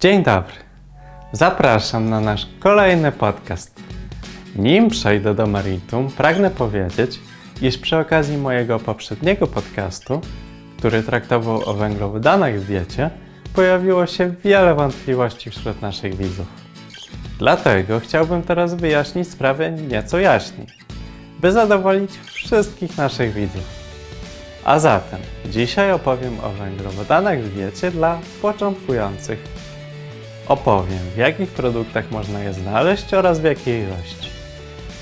Dzień dobry. Zapraszam na nasz kolejny podcast. Nim przejdę do meritum, pragnę powiedzieć, iż przy okazji mojego poprzedniego podcastu, który traktował o węglowodanach w diecie, pojawiło się wiele wątpliwości wśród naszych widzów. Dlatego chciałbym teraz wyjaśnić sprawę nieco jaśniej, by zadowolić wszystkich naszych widzów. A zatem dzisiaj opowiem o węglowodanach w diecie dla początkujących. Opowiem, w jakich produktach można je znaleźć oraz w jakiej ilości.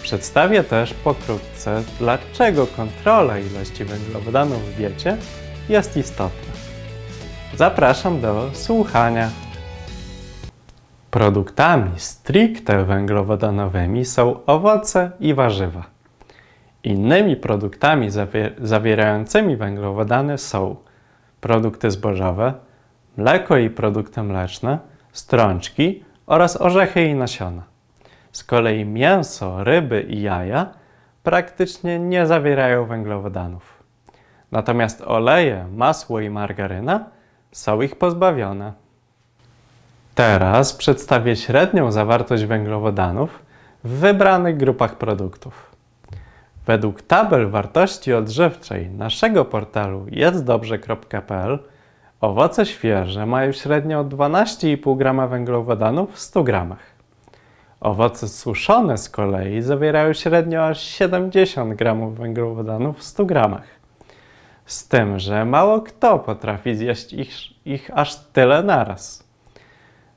Przedstawię też pokrótce, dlaczego kontrola ilości węglowodanów w diecie jest istotna. Zapraszam do słuchania. Produktami stricte węglowodanowymi są owoce i warzywa. Innymi produktami zawier- zawierającymi węglowodany są produkty zbożowe, mleko i produkty mleczne, strączki oraz orzechy i nasiona. Z kolei mięso, ryby i jaja praktycznie nie zawierają węglowodanów. Natomiast oleje, masło i margaryna są ich pozbawione. Teraz przedstawię średnią zawartość węglowodanów w wybranych grupach produktów. Według tabel wartości odżywczej naszego portalu jedzdobrze.pl owoce świeże mają średnio 12,5 g węglowodanów w 100 g. Owoce suszone z kolei zawierają średnio aż 70 g węglowodanów w 100 g. Z tym, że mało kto potrafi zjeść ich, ich aż tyle naraz.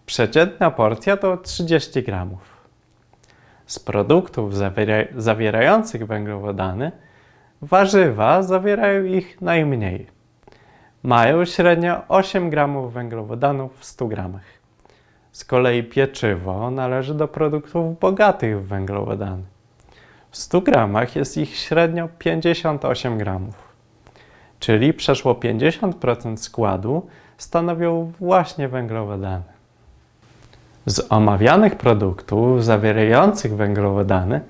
Przeciętna porcja to 30 gramów. Z produktów zawiera- zawierających węglowodany, warzywa zawierają ich najmniej. Mają średnio 8 gramów węglowodanów w 100 gramach. Z kolei pieczywo należy do produktów bogatych w węglowodany. W 100 gramach jest ich średnio 58 gramów, czyli przeszło 50% składu stanowią właśnie węglowodany. Z omawianych produktów zawierających węglowodany,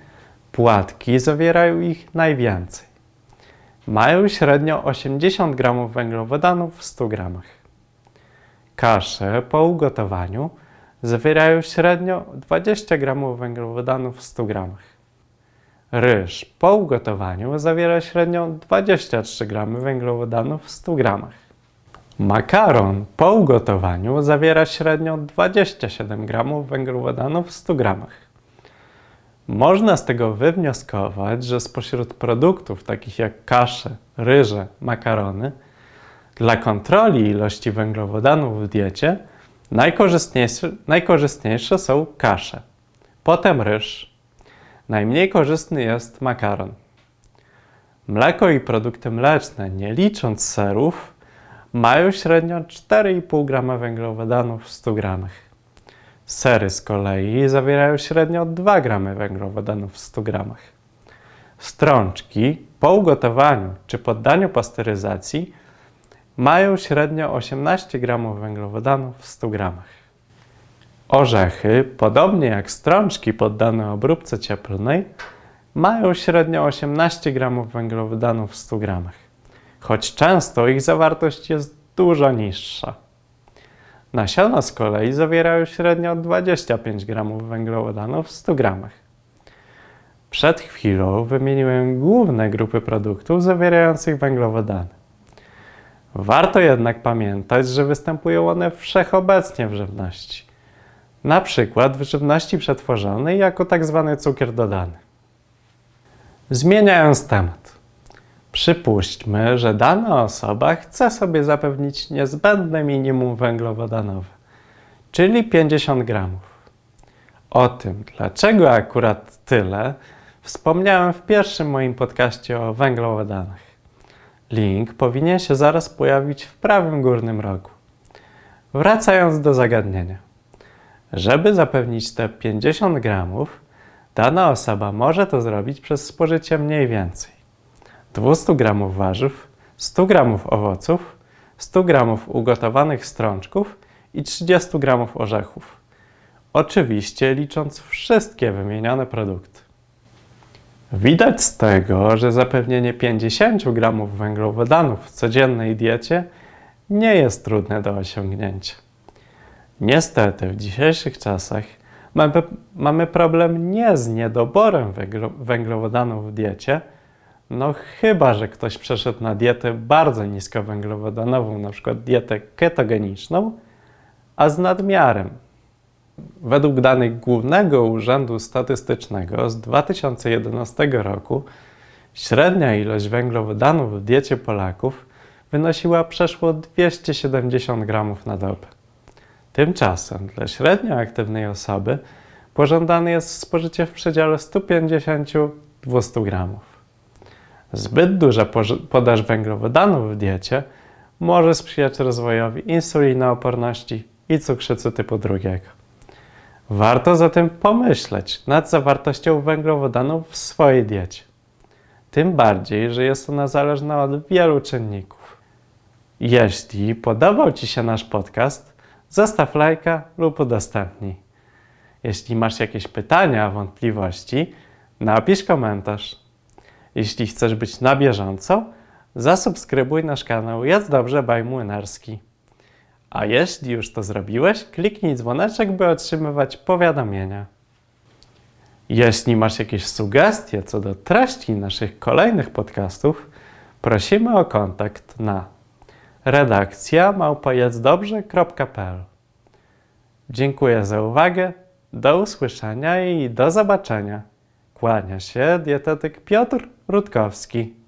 płatki zawierają ich najwięcej. Mają średnio 80 g węglowodanów w 100 g. Kasze po ugotowaniu zawierają średnio 20 g węglowodanów w 100 g. Ryż po ugotowaniu zawiera średnio 23 g węglowodanów w 100 g. Makaron po ugotowaniu zawiera średnio 27 g węglowodanów w 100 g. Można z tego wywnioskować, że spośród produktów takich jak kasze, ryże, makarony, dla kontroli ilości węglowodanów w diecie najkorzystniejsze, najkorzystniejsze są kasze, potem ryż. Najmniej korzystny jest makaron. Mleko i produkty mleczne, nie licząc serów, mają średnio 4,5 g węglowodanów w 100 g. Sery z kolei zawierają średnio 2 g węglowodanów w 100 g. Strączki po ugotowaniu czy poddaniu pasteryzacji mają średnio 18 g węglowodanów w 100 g. Orzechy, podobnie jak strączki poddane obróbce cieplnej, mają średnio 18 g węglowodanów w 100 g choć często ich zawartość jest dużo niższa. Nasiona z kolei zawierają średnio 25 g węglowodanów w 100 g. Przed chwilą wymieniłem główne grupy produktów zawierających węglowodany. Warto jednak pamiętać, że występują one wszechobecnie w żywności. Na przykład w żywności przetworzonej jako tzw. Tak cukier dodany. Zmieniając temat. Przypuśćmy, że dana osoba chce sobie zapewnić niezbędne minimum węglowodanowe, czyli 50 gramów. O tym, dlaczego akurat tyle, wspomniałem w pierwszym moim podcaście o węglowodanach. Link powinien się zaraz pojawić w prawym górnym rogu. Wracając do zagadnienia. Żeby zapewnić te 50 gramów, dana osoba może to zrobić przez spożycie mniej więcej 200 g warzyw, 100 g owoców, 100 g ugotowanych strączków i 30 g orzechów. Oczywiście licząc wszystkie wymienione produkty. Widać z tego, że zapewnienie 50 g węglowodanów w codziennej diecie nie jest trudne do osiągnięcia. Niestety w dzisiejszych czasach mamy, mamy problem nie z niedoborem węglo, węglowodanów w diecie, no chyba, że ktoś przeszedł na dietę bardzo niskowęglowodanową, na przykład dietę ketogeniczną, a z nadmiarem. Według danych Głównego Urzędu Statystycznego z 2011 roku średnia ilość węglowodanów w diecie Polaków wynosiła przeszło 270 gramów na dobę. Tymczasem dla średnio aktywnej osoby pożądane jest spożycie w przedziale 150-200 gramów. Zbyt duża podaż węglowodanów w diecie może sprzyjać rozwojowi insulinooporności i cukrzycy typu drugiego. Warto zatem pomyśleć nad zawartością węglowodanów w swojej diecie. Tym bardziej, że jest ona zależna od wielu czynników. Jeśli podobał Ci się nasz podcast, zostaw lajka lub udostępnij. Jeśli masz jakieś pytania, wątpliwości, napisz komentarz. Jeśli chcesz być na bieżąco, zasubskrybuj nasz kanał Jest Dobrze by Młynarski. A jeśli już to zrobiłeś, kliknij dzwoneczek, by otrzymywać powiadomienia. Jeśli masz jakieś sugestie co do treści naszych kolejnych podcastów, prosimy o kontakt na redakcja małpojedzdobrze.pl Dziękuję za uwagę, do usłyszenia i do zobaczenia. Kłania się dietetyk Piotr Rutkowski.